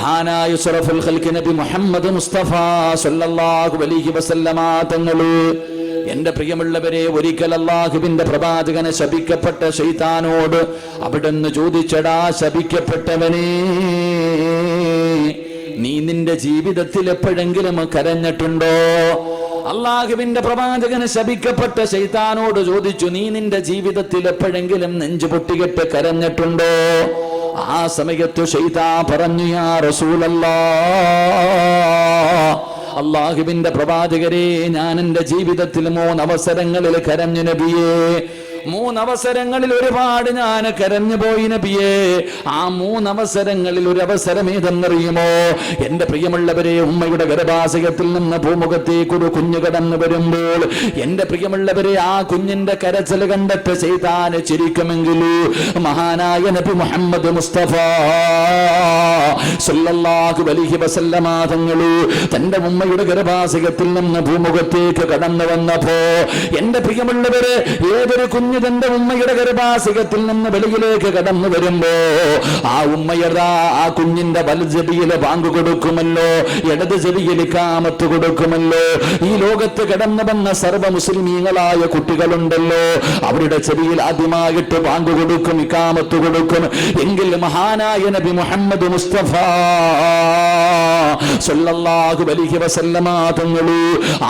മഹാനായ സുറഫുൽ നബി മുഹമ്മദ് മുസ്തഫ സല്ലല്ലാഹു അലൈഹി വസല്ലമ തങ്ങൾ. എന്റെ പ്രിയമുള്ളവരെ ഒരിക്കൽ അള്ളാഹുവിന്റെ പ്രവാചകനെ ശപിക്കപ്പെട്ട ശൈതാനോട് അവിടുന്ന് ചോദിച്ചടാ ശപിക്കപ്പെട്ടവനേ നീ നിന്റെ ജീവിതത്തിൽ എപ്പോഴെങ്കിലും കരഞ്ഞിട്ടുണ്ടോ? അള്ളാഹുവിന്റെ പ്രവാചകന് ശപിക്കപ്പെട്ട ശൈതാനോട് ചോദിച്ചു നീ നിന്റെ ജീവിതത്തിൽ എപ്പോഴെങ്കിലും നെഞ്ചു പൊട്ടികെട്ട് കരഞ്ഞിട്ടുണ്ടോ? ആ സമയത്ത് ഷെയ്താ പറഞ്ഞു യാ റസൂലല്ലാ അള്ളാഹുവിന്റെ പ്രവാചകരെ ഞാൻ എന്റെ ജീവിതത്തിൽ മൂന്ന് അവസരങ്ങളിൽ കരഞ്ഞു നബിയേ മൂന്നവസരങ്ങളിൽ ഒരുപാട് ഞാൻ കരഞ്ഞു പോയി നബിയേ. ആ മൂന്നവസരങ്ങളിൽ ഒരു അവസരം ഏതെന്നറിയുമോ? എന്റെ പ്രിയമുള്ളവരെ ഉമ്മയുടെ ഗർഭാശയത്തിൽ നിന്ന് ഭൂമുഖത്തേക്ക് ഒരു കുഞ്ഞ് കടന്നു വരുമ്പോൾ എന്റെ പ്രിയമുള്ളവരെ ആ കുഞ്ഞിന്റെ കരച്ചൽ കണ്ടിട്ട് ചെയ്താന് ചിരിക്കുമെങ്കിലൂ? മഹാനായ നബി മുഹമ്മദ് മുസ്തഫ സല്ലല്ലാഹു അലൈഹി വസല്ലമ തങ്ങളു തന്റെ ഉമ്മയുടെ ഗർഭാശയത്തിൽ നിന്ന് ഭൂമുഖത്തേക്ക് കടന്നു വന്നപ്പോ എന്റെ പ്രിയമുള്ളവരെ ഏതൊരു കുഞ്ഞ് തന്റെ ഉമ്മയുടെ ഗർഭാസികത്തിൽ നിന്ന് വെളിയിലേക്ക് കടന്നു വരുമ്പോ ആ ഉമ്മയതാ ആ കുഞ്ഞിന്റെ വലജബിയിൽ ബാങ്ക് കൊടുക്കുമല്ലോ ഇടത് ചെവിയിൽ കാമത്ത് കൊടുക്കുമല്ലോ. ഈ ലോകത്ത് കടന്നു വന്ന സർവ മുസ്ലിമീങ്ങളായ കുട്ടികളുണ്ടല്ലോ അവരുടെ ചെവിയിൽ ആദ്യമായിട്ട് ബാങ്ക് കൊടുക്കും ഇക്കാമത്ത് കൊടുക്കും. എങ്കിൽ മഹാനായ നബി മുഹമ്മദ് മുസ്തഫ അലൈഹി വസല്ലമ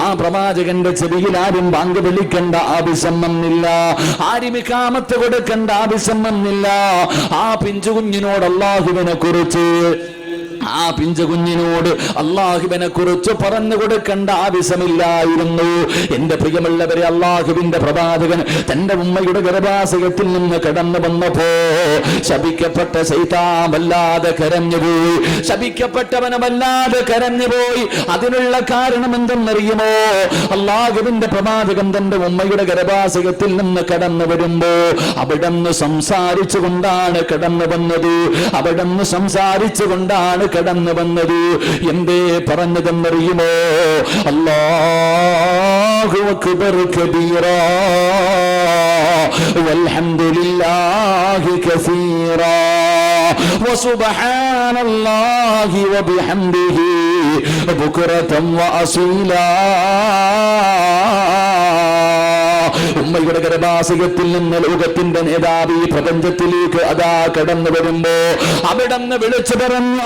ആ പ്രവാചകന്റെ ചെവിയിൽ ആരും ബാങ്ക് വിളിക്കേണ്ട ആവശ്യം വന്നില്ല. ആരും ഇക്കാമത്ത് കൊടുക്കേണ്ട ആവശ്യം വന്നില്ല. ആ പിഞ്ചു കുഞ്ഞിനോട് അള്ളാഹുവിനെ കുറിച്ച് ആ പിഞ്ചകുഞ്ഞിനോട് അള്ളാഹുവിനെ കുറിച്ച് പറഞ്ഞു കൊടുക്കേണ്ട ആവശ്യമില്ലായിരുന്നു. എന്റെ പ്രിയമുള്ളവരെ അള്ളാഹുവിന്റെ പ്രവാചകൻ തന്റെ ഉമ്മയുടെ ഗർഭാശയത്തിൽ നിന്ന് കടന്നു വന്നപ്പോ ശപിക്കപ്പെട്ട സൈതാൻ വല്ലാതെ കരഞ്ഞുപോയി ശപിക്കപ്പെട്ടവന് വല്ലാതെ കരഞ്ഞുപോയി അതിനുള്ള കാരണം എന്തെന്നറിയുമോ? അള്ളാഹുവിന്റെ പ്രവാചകൻ തന്റെ ഉമ്മയുടെ ഗർഭാശയത്തിൽ നിന്ന് കടന്നു വരുമ്പോ അവിടന്ന് സംസാരിച്ചു കൊണ്ടാണ് കടന്നു വന്നത്. അവിടന്ന് സംസാരിച്ചു കൊണ്ടാണ് കടന്നു വന്നത് എന്തേ പറഞ്ഞതെന്നറിയുമോ അല്ലാഹു അക്ബർ കബീറാ വൽഹംദുലില്ലാഹി കസീറാ وسبحان الله وبحمده بكرة وأصيلا ഉമ്മയുടെ ഗർഭാശയത്തിൽ നിന്ന് ലോകത്തിന്റെ നേതാവി ഈ പ്രപഞ്ചത്തിലേക്ക് അതാ കടന്നു വരുമ്പോ അവിടന്ന് വിളിച്ചു പറഞ്ഞു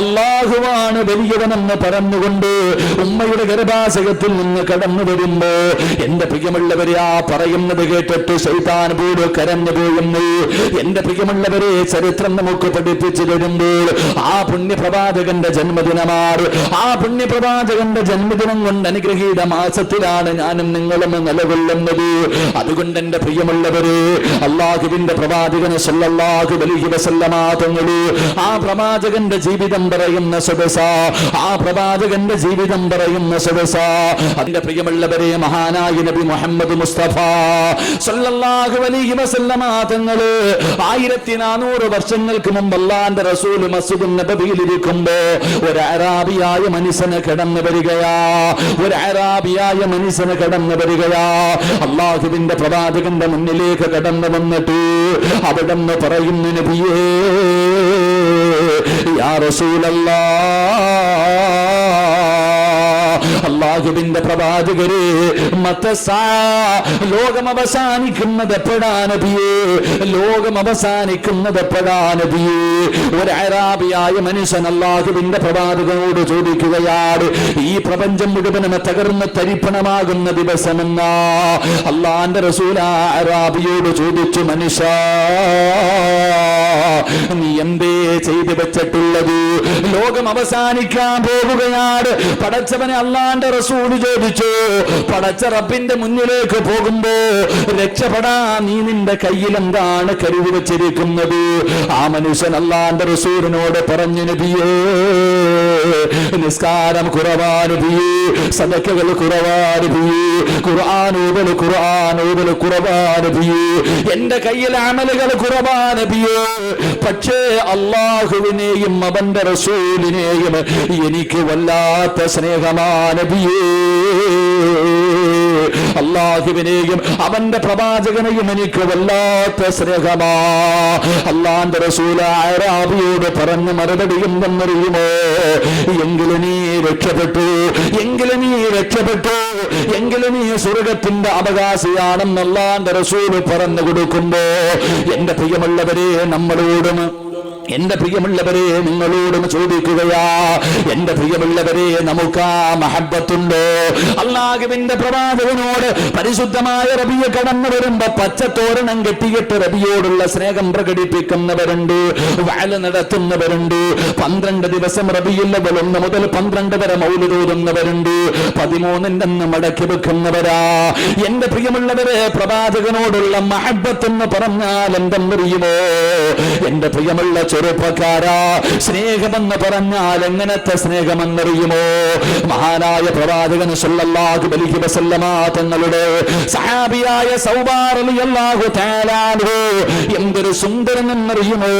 അള്ളാഹുവാണ് വലിയവനെന്ന് പറഞ്ഞുകൊണ്ട് ഉമ്മയുടെ ഗർഭാശയത്തിൽ നിന്ന് കടന്നു വരുമ്പോ എന്റെ പ്രിയമുള്ളവരെ ആ പറയുന്നത് കേട്ടിട്ട് ശൈതാൻ പോലും കരഞ്ഞു പോയുന്നു. എന്റെ പ്രിയമുള്ളവരെ ചരിത്രം നമുക്ക് പഠിപ്പിച്ചു തരുമ്പോൾ ആ പുണ്യപ്രവാചകന്റെ ജന്മദിനമാണ്. ആ പുണ്യപ്രവാചകന്റെ ജന്മദിനം കൊണ്ട് അനുഗ്രഹീത മാസത്തിലാണ് ഞാനും നിങ്ങളും നിലകൊള്ളുന്നത്. അതുകൊണ്ട് എന്റെ പ്രിയമുള്ളവര് അള്ളാഹുവിന്റെ പ്രവാചകന് സല്ലല്ലാഹു അലൈഹി വസല്ലമ തങ്ങൾ ആ പ്രവാചകന്റെ ജീവിതം പറയുന്ന സുബസ ആ പ്രവാചകന്റെ ജീവിതം പറയുന്ന സുബസ അതിന്റെ പ്രിയമുള്ളവരെ മഹാനായ നബി മുഹമ്മദ് മുസ്തഫ സല്ലല്ലാഹു അലൈഹി വസല്ലമ തങ്ങൾ ആയിരത്തി നാനൂറ് വർഷങ്ങൾക്ക് മുമ്പ് അള്ളാന്റെ റസൂൽ മസ്ജിദ് നബിയിലിരിക്കുമ്പോ ഒരു അറാബിയായ മനുഷ്യനെ കിടന്നു വരികയാ. ഒരു അറാബിയായ മനുഷ്യന് കടന്നു വരികയാ. അള്ളാഹുവിന്റെ പ്രവാചകന്റെ മുന്നിലേക്ക് കടന്നു വന്നിട്ട് അവിടെ നിന്ന് പറയുന്നു നബിയേ യാ റസൂലല്ലാ അള്ളാഹുവിന്റെ പ്രവാചകരെ ലോകം അവസാനിക്കുന്നത് എപ്പോഴാ നബിയേ? ലോകം അവസാനിക്കുന്നത് എപ്പോഴാ നബിയേ? ഒരു അറാബിയായ മനുഷ്യൻ അള്ളാഹുബിന്റെ പ്രവാചകനോട് ചോദിക്കുകയാണ് ഈ പ്രപഞ്ചം മുഴുവനും തകർന്ന് തരിപ്പണമാകുന്ന ദിവസമെന്ന? അള്ളാന്റെ റസൂല അറാബിയോട് ചോദിച്ചു മനുഷ്യ നീ എന്തേ ചെയ്തു വെച്ചിട്ടുള്ളത്? ലോകം അവസാനിക്കാൻ പോകുകയാണ്. പടച്ചവനെ അള്ളാന്റെ റസൂൽ ചോദിച്ചു പടച്ചറപ്പിന്റെ മുന്നിലേക്ക് പോകുമ്പോ രക്ഷപ്പെടാ നീ നിന്റെ കയ്യിൽ എന്താണ് കരുതി വെച്ചിരിക്കുന്നത്? ആ മനുഷ്യൻ അല്ലാന്റെ റസൂലിനോട് പറഞ്ഞു നബിയേ നിസ്കാരം കുറവാനുബിയേ സദക്കകൾ കുറവാനുബിയേ ഖുർആാനൂതൽ ഖുർആാനൂതൽ കുറവാനുബിയേ എന്റെ കയ്യിൽ അമലുകൾ കുറവാനുബിയേ പക്ഷേ അള്ളാഹുവിനെയും അവന്റെ റസൂലിനെയും എനിക്ക് വല്ലാത്ത സ്നേഹമാനബിയേ അള്ളാഹുവിനെയും അവന്റെ പ്രവാചകനെയും എനിക്ക് വല്ലാത്ത സ്നേഹമാ. അള്ളാന്റെ റസൂല ആരാബിയോട് പറഞ്ഞ മറുപടിയും വന്നറിയുമോ എങ്കിലും നീ രക്ഷപ്പെട്ടു എങ്കിലും നീ രക്ഷപ്പെട്ടു എങ്കിലും നീ സ്വർഗത്തിന്റെ അവകാശിയാണെന്ന് അള്ളാന്റെ റസൂൽ പറഞ്ഞു കൊടുക്കുമ്പോ എന്റെ പ്രിയമുള്ളവരെ നമ്മളോടും എന്റെ പ്രിയമുള്ളവരെ നിങ്ങളോടും ചോദിക്കുകയാ. എന്റെ പ്രിയമുള്ളവരെ നമുക്ക് ആ മഹബത്തുണ്ടോ? അള്ളാഹുവിന്റെ പ്രവാചകനോട് പരിശുദ്ധമായ റബിയെ കടന്നു വരുമ്പോ പച്ചത്തോരണം കെട്ടിയിട്ട് റബിയോടുള്ള സ്നേഹം പ്രകടിപ്പിക്കുന്നവരുണ്ട് വയല നടത്തുന്നവരുണ്ട് പന്ത്രണ്ട് ദിവസം റബിയില്ലവൽ ഒന്ന് മുതൽ പന്ത്രണ്ട് വരെ മൗൽ തോന്നുന്നവരുണ്ട് പതിമൂന്നിന്റെ അന്ന് മടക്കി വെക്കുന്നവരാ. എന്റെ പ്രിയമുള്ളവരെ പ്രവാചകനോടുള്ള എന്ന് പറഞ്ഞാൽ എന്തെന്നറിയുമോ? എന്റെ പ്രിയമുള്ള ചെറുപ്പക്കാരാ സ്നേഹമെന്ന് പറഞ്ഞാൽ എങ്ങനത്തെ സ്നേഹമെന്നറിയുമോ? മഹാനായ പ്രവാചകൻ സല്ലല്ലാഹു അലൈഹി വസല്ലമ തങ്ങളുടെ സഹാബിയായ സൗബാർ താലാനോ എന്തൊരു സുന്ദരനെന്നറിയുമോ?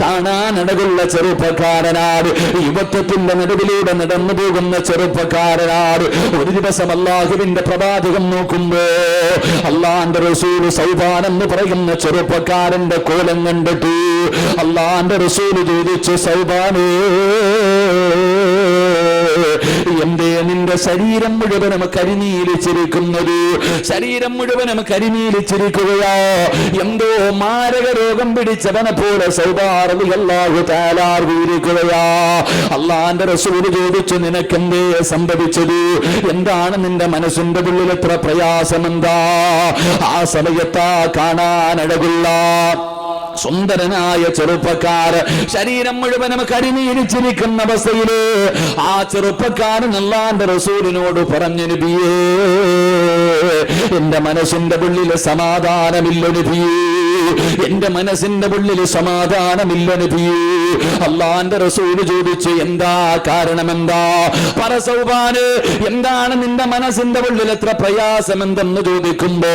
കാണാൻ അടകുള്ള ചെറുപ്പക്കാരനാട് യുവത്വത്തിന്റെ നടുവിലൂടെ നടന്നു പോകുന്ന ചെറുപ്പക്കാരനാട് ഒരു ദിവസം അല്ലാഹുവിന്റെ പ്രവാചകം നോക്കുമ്പോ അള്ളാന്റെ റസൂൽ സൗബാൻ എന്ന് പറയുന്ന ചെറുപ്പക്കാരന്റെ കോലം കണ്ടിട്ട് അള്ളാന്റെ റസൂൽ ചോദിച്ചു സൗബാനേ എന്തേ നിന്റെ ശരീരം മുഴുവനും കരിനീലിച്ചിരിക്കുന്നത് ശരീരം മുഴുവനും കരിനീലിച്ചിരിക്കുകയോ എന്തോ മാരക രോഗം പിടിച്ചവനെ പോലെ സൗഭാർവിയല്ലാഹു താലാർവിയിരിക്കുകയാ അള്ളാന്റെ ചോദിച്ചു നിനക്കെന്തേ സംഭവിച്ചത്? എന്താണ് നിന്റെ മനസ്സിന്റെ ഉള്ളിൽ എത്ര പ്രയാസമെന്താ? ആ സമയത്താ കാണാൻ അഴകുള്ള സുന്ദരനായ ചെറുപ്പക്കാർ ശരീരം മുഴുവനും കരിനീരിച്ചിരിക്കുന്ന അവസ്ഥയിൽ ആ ചെറുപ്പക്കാരൻ അല്ലാന്റെ റസൂലിനോട് പറഞ്ഞു നബിയേ എന്റെ മനസ്സിന്റെ ഉള്ളിൽ സമാധാനമില്ല നബിയേ. എന്റെ മനസ്സിന്റെ ഉള്ളിൽ സമാധാനമില്ല നബിയേ. അള്ളാന്റെ റസൂൽ ചോദിച്ചു എന്താ കാരണം എന്താ പറ സൗബാന് എന്താണ് നിന്റെ മനസ്സിന്റെ ഉള്ളിൽ എത്ര പ്രയാസം എന്തെന്ന് ചോദിക്കുമ്പോ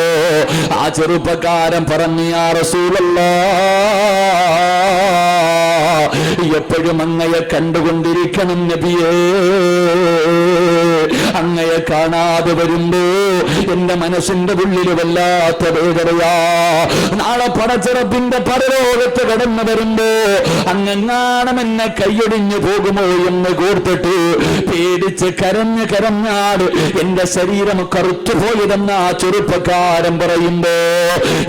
ആ ചെറുപ്പക്കാരൻ പറഞ്ഞു ആ റസൂലല്ലാ Ah. എപ്പോഴും അങ്ങയെ കണ്ടുകൊണ്ടിരിക്കണം നബിയേ. അങ്ങയെ കാണാതെ വരുമ്പോ എന്റെ മനസ്സിന്റെ ഉള്ളിൽ വല്ലാത്ത വേദനയാ. നാളെ പടച്ചിറപ്പിന്റെ പരലോകത്ത് കടന്നു വരുമ്പോ അങ്ങെങ്ങാണം എന്നെ കൈയൊടിഞ്ഞു പോകുമോ എന്ന് കോർത്തിട്ട് പേടിച്ച് കരഞ്ഞ് കരഞ്ഞാട് എന്റെ ശരീരം കറുത്തുപോയിരുന്ന ആ ചെറുപ്പക്കാരൻ പറയുമ്പോ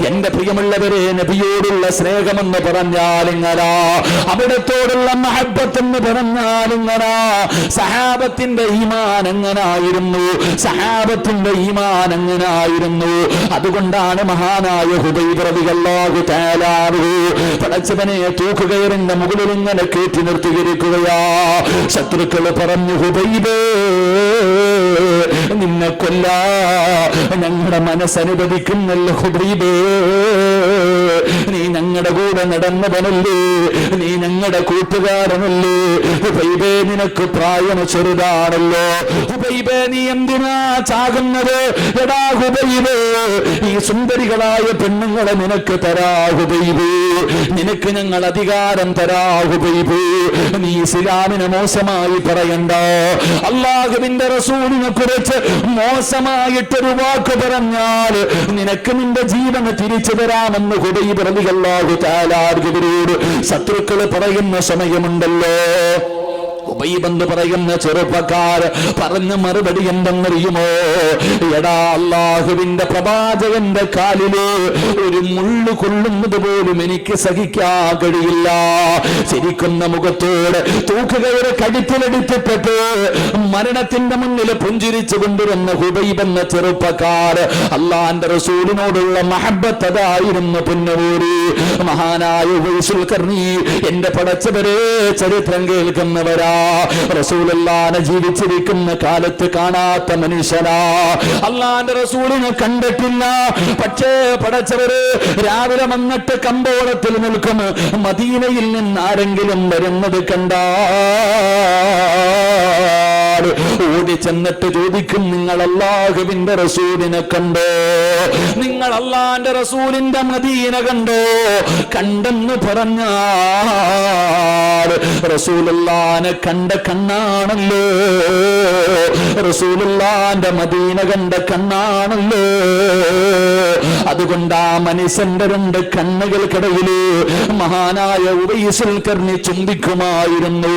എന്റെ പ്രിയമുള്ളവരെ നബിയോടുള്ള സ്നേഹമെന്ന് പറഞ്ഞാൽ ഇങ്ങനാ അവിടത്തോടുള്ള മഹബത്ത് എന്ന് പറഞ്ഞാൽ ഇങ്ങനാ സഹാബത്തിന്റെ ഈമാൻ എങ്ങനായിരുന്നു സഹാബത്തിന്റെ ഈമാൻ എങ്ങനായിരുന്നു അതുകൊണ്ടാണ് മഹാനായ ഹുബൈബ്രതികല്ലാഹു തൂക്കുകയറിന്റെ മുകളിൽ ഇങ്ങനെ കയറ്റി നിർത്തിയിരിക്കുകയാ. ശത്രുക്കൾ പറഞ്ഞു ഹുബൈബേ നിന്നെ കൊല്ലാ. ഞങ്ങളുടെ മനസ്സനുവദിക്കുന്നല്ലോ ഹുബൈബേ. നീ ഞങ്ങളുടെ കൂടെ നടന്നവനല്ലേ? നീ ഞങ്ങളുടെ കൂട്ടുകാരനല്ലേ? നിനക്ക് പ്രായം ചെറുതാണല്ലോ. നീ എന്തിനാ ചാകുന്നത്? എടാ ഹുബൈബേ ഈ സുന്ദരികളായ പെണ്ണുങ്ങളെ നിനക്ക് തരാ ഹുബൈബേ. നിനക്ക് ഞങ്ങൾ അധികാരം തരാ ഹുബൈബേ. നീ ഇസ്ലാമിനെ മോശമായി പറയണ്ട. അള്ളാഹുവിന്റെ റസൂലിനെ കുറിച്ച് മോശമായിട്ടൊരു വാക്ക് പറഞ്ഞാൽ നിനക്ക് നിന്റെ ജീവന് തിരിച്ചു തരാമെന്ന് ഹുബൈബ് റളിയല്ലാഹു തആല അവരോട് ശത്രുക്കൾ പറയുന്ന സമയമുണ്ടല്ലോ. ഉബൈബെന്ന് പറയുന്ന ചെറുപ്പക്കാർ പറഞ്ഞ മറുപടി എന്തെന്നറിയുമോ? എടാ അള്ളാഹുവിന്റെ പ്രവാചകന്റെ കാലിൽ ഒരു മുള്ളു കൊള്ളുന്നത് പോലും എനിക്ക് സഹിക്കാൻ കഴിയില്ല. ചിരിക്കുന്ന മുഖത്തോട് തൂക്കുകയുടെ കഴുത്തിലെടുത്തിട്ടിട്ട് മരണത്തിന്റെ മുന്നിൽ പുഞ്ചിരിച്ചു കൊണ്ടുവന്ന ഹുബൈബ് എന്ന ചെറുപ്പക്കാർ അള്ളാന്റെ റസൂലിനോടുള്ള മഹബത്ത് അതായിരുന്നു പുന്നവൂരി. മഹാനായ എന്റെ പടച്ചവരെ ചരിത്രം കേൾക്കുന്നവരാ. റസൂലല്ലാനെ ജീവിച്ചിരിക്കുന്ന കാലത്ത് കാണാത്ത മനുഷ്യനാ. അല്ലാന്റെ റസൂലിനെ കണ്ടിട്ടില്ല. പക്ഷേ പടച്ചവര് രാവിലെ വന്നിട്ട് കമ്പോളത്തിൽ നിൽക്കും. മദീനയിൽ നിന്ന് ആരെങ്കിലും വരുന്നത് കണ്ടാ ഓടി ചെന്നിട്ട് ചോദിക്കും നിങ്ങൾ അല്ലാഹുവിന്റെ റസൂലിനെ കണ്ടോ? നിങ്ങൾ അല്ലാന്റെ റസൂലിന്റെ മദീന കണ്ടോ? കണ്ടെന്ന് പറഞ്ഞാൽ റസൂലുള്ളാനെ കണ്ട കണ്ണാണല്ലോ. റസൂലുള്ളാന്റെ മദീന കണ്ട കണ്ണാണല്ലോ. അതുകൊണ്ട് ആ മനുഷ്യന്റെ രണ്ട് കണ്ണുകൾക്കിടയിൽ മഹാനായ ഉവൈസുൽ കർണി ചുംബിക്കുമായിരുന്നു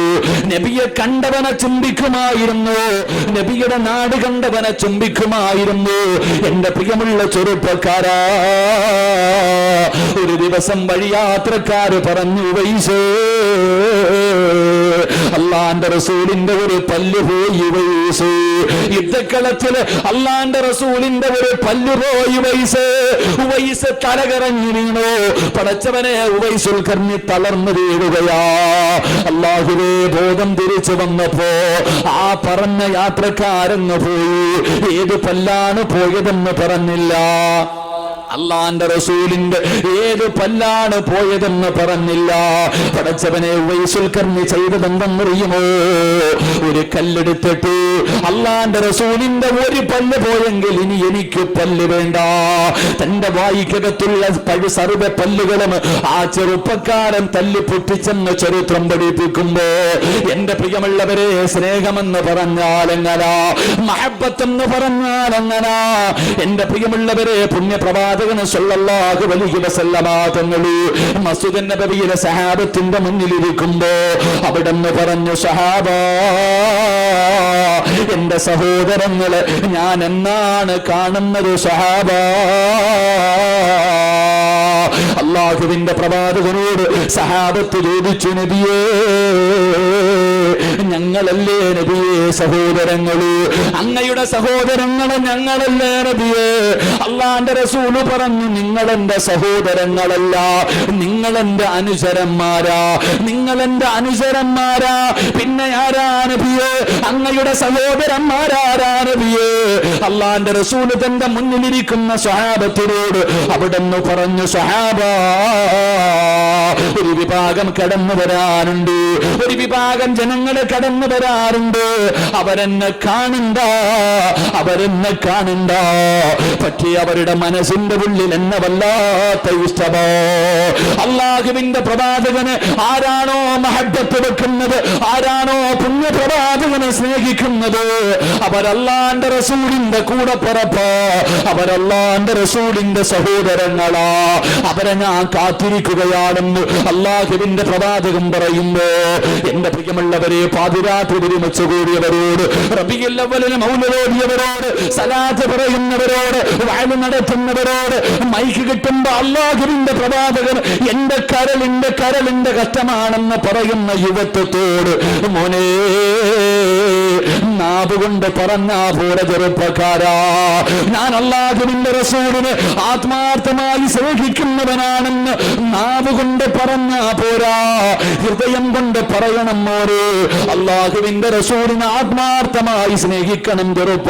നബിയെ കണ്ടവനെ ചുംബിക്കുമായിരുന്നു നബിയുടെ നാട് കണ്ടവനെ ചുംബിക്കുമായിരുന്നു എന്റെ പ്രിയമുള്ള ചെറുപ്പക്കാരാ ഒരു ദിവസം വഴിയാത്രക്കാര് പറഞ്ഞു വൈസേ അള്ളാന്റെ റസൂലിന്റെ ഒരു പല്ല് പോയി വയസ്സ് യുദ്ധക്കളത്തിൽ അള്ളാന്റെ റസൂലിന്റെ ഒരു പല്ല് പോയി വയസ്സ് വയസ്സ് തലകറങ്ങി വീണു. പടച്ചവനെ ഉവൈസുൽ കർണി തളർന്നു വീഴുകയാ. അള്ളാഹുവേ ബോധം തിരിച്ചു വന്നപ്പോ ആ പറഞ്ഞ യാത്രക്കാരെന്ന് പോയി. ഏത് പല്ലാണ് പോയതെന്ന് പറഞ്ഞില്ല. അള്ളാന്റെ റസൂലിന്റെ ഏത് പല്ലാണ് പോയതെന്ന് പറഞ്ഞില്ല. പടച്ചവനെ വൈസുൽക്കർണി ചെയ്തതെന്തെന്നറിയുമോ? ഒരു കല്ലെടുത്തിട്ട് അള്ളാന്റെ റസൂലിന്റെ ഒരു പല്ല് പോയെങ്കിൽ ഇനി എനിക്ക് പല്ല് വേണ്ട. തന്റെ വായിക്കകത്തുള്ള പഴു സർവ പല്ലുകളും ആ ചെറുപ്പക്കാരൻ തല്ലി പൊട്ടിച്ചെന്ന് ചരിത്രം പഠിപ്പിക്കുമ്പോ എന്റെ പ്രിയമുള്ളവരെ സ്നേഹമെന്ന് പറഞ്ഞാൽ എങ്ങനാ മഹബത്തെന്ന് പറഞ്ഞാൽ എങ്ങനാ എന്റെ പ്രിയമുള്ളവരെ പുണ്യപ്രവാചകന് സല്ലല്ലാഹു അലൈഹി വസല്ലമ തങ്ങൾ മസ്ജിദ് നബവിയിലെ സഹാബത്തിന്റെ മുന്നിലിരിക്കുമ്പോ അവിടെ നിന്ന് പറഞ്ഞു സഹാബ എന്റെ സഹോദരങ്ങൾ ഞാൻ എന്നാണ് കാണുന്നത് സഹാബ? അള്ളാഹുവിന്റെ പ്രവാചകനോട് സഹാബത്ത് ചോദിച്ചു നബിയേ ഞങ്ങളല്ലേ നബിയേ സഹോദരങ്ങൾ? അങ്ങയുടെ സഹോദരങ്ങളെ ഞങ്ങളല്ലേ നബിയേ? അള്ളാന്റെ റസൂൽ പറഞ്ഞു നിങ്ങളെന്റെ സഹോദരങ്ങളല്ല നിങ്ങളെന്റെ അനുചരന്മാരാ നിങ്ങളെന്റെ അനുചരന്മാരാ. പിന്നെ ആരാ നബിയേ? അങ്ങയുടെ സഹോദരന്മാരാരാണ് നബിയേ? അള്ളാന്റെ റസൂൽ തന്റെ മുന്നിലിരിക്കുന്ന സ്വഹാബത്തിനോട് അവിടെന്ന് പറഞ്ഞു സ്വഹാബ ഒരു വിഭാഗം കടന്നു വരാനുണ്ട് ഒരു വിഭാഗം ജനങ്ങളെ കടന്നു വരാറുണ്ട്. അവരെന്നെ കാണണ്ട അവരെന്നെ കാണണ്ട. പക്ഷേ അവരുടെ മനസ്സിന്റെ ഉള്ളിൽ എന്നെ വല്ലാത്ത ഇഷ്ടമോ അള്ളാഹുവിന്റെ പ്രവാചകന് ആരാണോ മഹബത്ത് വെക്കുന്നത് ആരാണോ പുണ്യ പ്രവാചകനെ സ്നേഹിക്കുന്നത്? അവരല്ലാന്റെ റസൂലിന്റെ കൂടെ പിറപ്പ്. അവരല്ലാന്റെ റസൂലിന്റെ സഹോദരങ്ങളാ. അവരെ ഞാൻ കാത്തിരിക്കുകയാണെന്ന് അള്ളാഹുവിന്റെ പ്രവാചകം പറയുന്നു. എന്റെ പ്രിയമുള്ളവരെ പാതിരാത്രി ഒരുമിച്ച് കൂടിയവരോട് റബിയല്ലവലിന് മൗനോടിയവരോട് സലാത്ത് പറയുന്നവരോട് വയലു നടത്തുന്നവരോട് മൈക്ക് കിട്ടുമ്പോ അള്ളാഹുവിന്റെ പ്രവാചകൻ എന്റെ കരളിന്റെ കരളിന്റെ കഷ്ടമാണെന്ന് പറയുന്ന യുവത്വത്തോട് മോനെ നാവ് കൊണ്ട് പറഞ്ഞ പോലെ ചെറുപ്പക്കാരാ ഞാൻ അള്ളാഹുവിന്റെ റസൂലിന് ആത്മാർത്ഥമായി സ്നേഹിക്കുന്നവനാണെന്ന് നാവ് കൊണ്ട് പറഞ്ഞ പോരാ. ഹൃദയം കൊണ്ട് പറയണം മോരെ അള്ളാഹുവിന്റെ റസൂലിനെ ആത്മാർത്ഥമായി സ്നേഹിക്കണം ചെറുപ്പ